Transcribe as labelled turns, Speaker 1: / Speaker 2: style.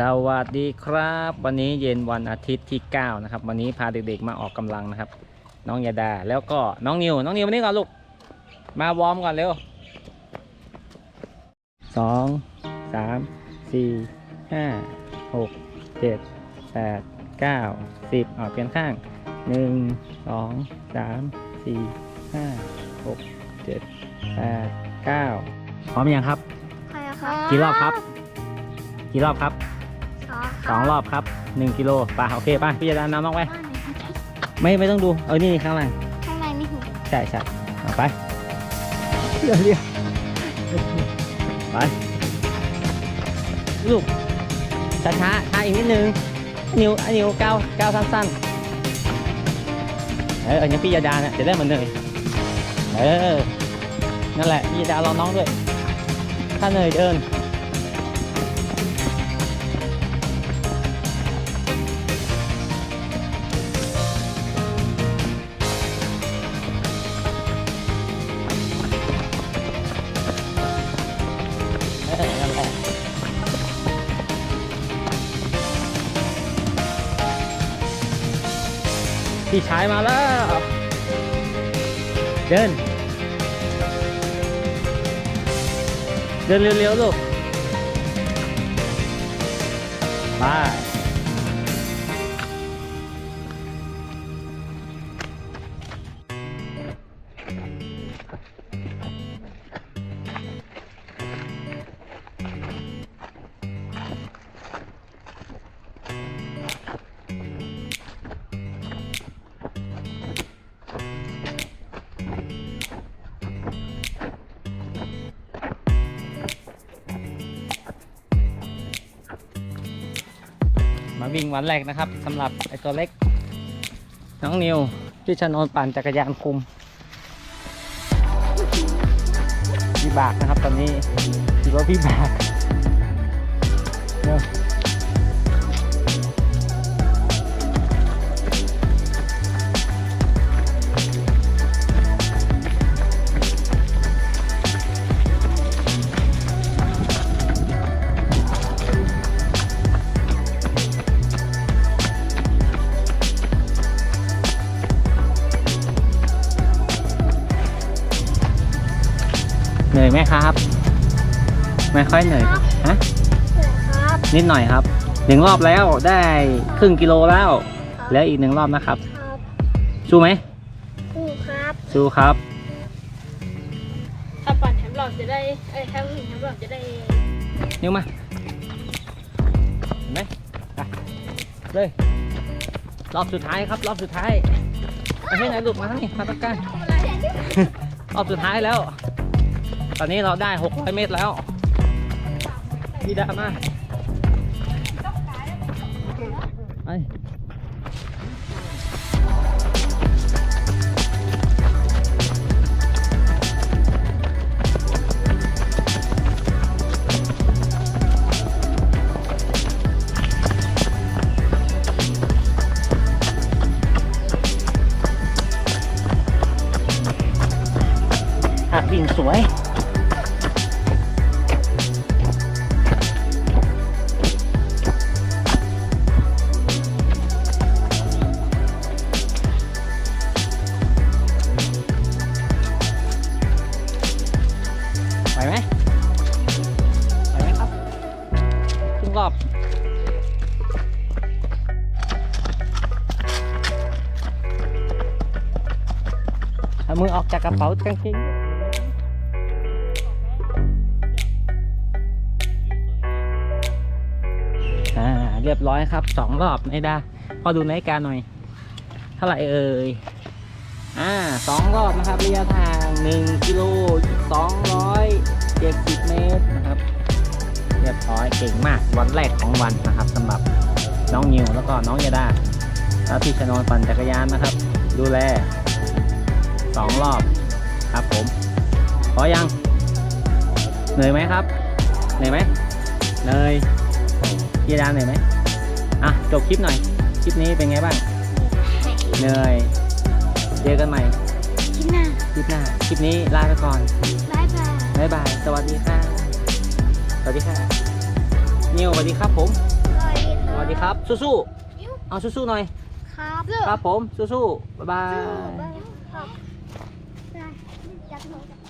Speaker 1: สวัสดีครับ วันนี้เย็นวันอาทิตย์ที่ 9 นะครับ วันนี้พาเด็กๆมาออกกำลังนะครับ น้องยาดาแล้วก็น้องนิวน้องนิวมานี่ก่อนลูก มาวอร์มก่อนเร็วสองสามสี่ห้าหกเจ็ดแปดเก้าสิบเอาเปลี่ยนข้างหนึ่งสองสามสี่ห้าหกเจ็ดแปดเก้าพร้อมยังครับ
Speaker 2: ใครอะครับ
Speaker 1: กี่รอบครับ กี่รอบครับ
Speaker 2: สอง
Speaker 1: สองรอบครับหนึ่งกิโลไป่ะโอเคไป่ะพี่จะดานำน้องไป
Speaker 2: บ้านไหนครับ
Speaker 1: ไม่ไม่ต้องดูเอานี่ข้างล่าง
Speaker 2: ข้างในนี่หู
Speaker 1: ใช่ใช่เอาไปเรียวเรียวไปลูกช้าช้าช้าอีกนิดนึงนิ้วอันนิ้วก้าวก้าวสั้นๆเอออันนี้พี่ยาดาเนี่ยจะได้เหมือนเนยเออนั่นแหละพี่ยาดารอน้องด้วย ถ้าเนยเดิน พี่ชายมาแล้ว เดิน เดินเร็วๆลูก ไป วิ่งวันแรกนะครับสำหรับไอตัวเล็ก น้องนิวที่ชนนปั่นจักรยานคุมพี่บากนะครับตอนนี้ถือว่าพี่บากเร็ว เหนื่อยไหมครับ ไม่ค่อยเหนื่อยฮะ
Speaker 2: เสือครับ
Speaker 1: นิดหน่อยครับหนึ่งรอบแล้วได้ครึ่งกิโลแล้วแล้วอีกหนึ่งรอบนะครับ
Speaker 2: ครับ
Speaker 1: สู้ไหม
Speaker 2: หูครับ
Speaker 1: สู้ครับ
Speaker 3: ถ้าปั่นแฮมหลอดจะได้เอ้ยถ้าวิ่งแฮมหลอดจะได้
Speaker 1: นิ้วมาเห็นไหมไปเลยรอบสุดท้ายครับ รอบสุดท้ายมาให้ไหนลูกมาทั้งนี้มาตะกร้ารรอบสุดท้ายแล้ว ตอนนี้เราได้ 600 เมตรแล้วพี่ดามาไปอะวิ่งสวย เอามือออกจากกระเป๋ากางเกงอ่าเรียบร้อยครับสองรอบไม่ได้พอดูนาฬิกาหน่อย เท่าไหร่เอ่ยอ่าสองรอบนะครับระยะทาง1กิโล270เมตรนะครับ เรียบร้อยเก่งมากวันแรกของวันนะครับสำหรับน้องนิวแล้วก็น้องยาดาแล้วพี่ชนนปั่นจักรยานนะครับ ดูแล สองรอบครับผมพอยังเหนื่อยไหมครับเหนื่อยไหมเหนื่อยพี่ยาดาเหนื่อยไหมอะจบคลิปหน่อยคลิปนี้เป็นไงบ้างเหนื่อยเจอกันใหม่
Speaker 2: กินหน้า
Speaker 1: คลิปหน้าคลิปนี้ลาไปก่อน
Speaker 2: บายบาย
Speaker 1: บ๊ายบายสวัสดีค่ะสวัสดีค่ะนิวสวัสดีครับผม
Speaker 2: ส
Speaker 1: สวัสดีครับสู้ๆเอาสู้ๆหน่อย
Speaker 2: ครับ
Speaker 1: ครับผมสู้ๆบ๊ายบาย
Speaker 2: That's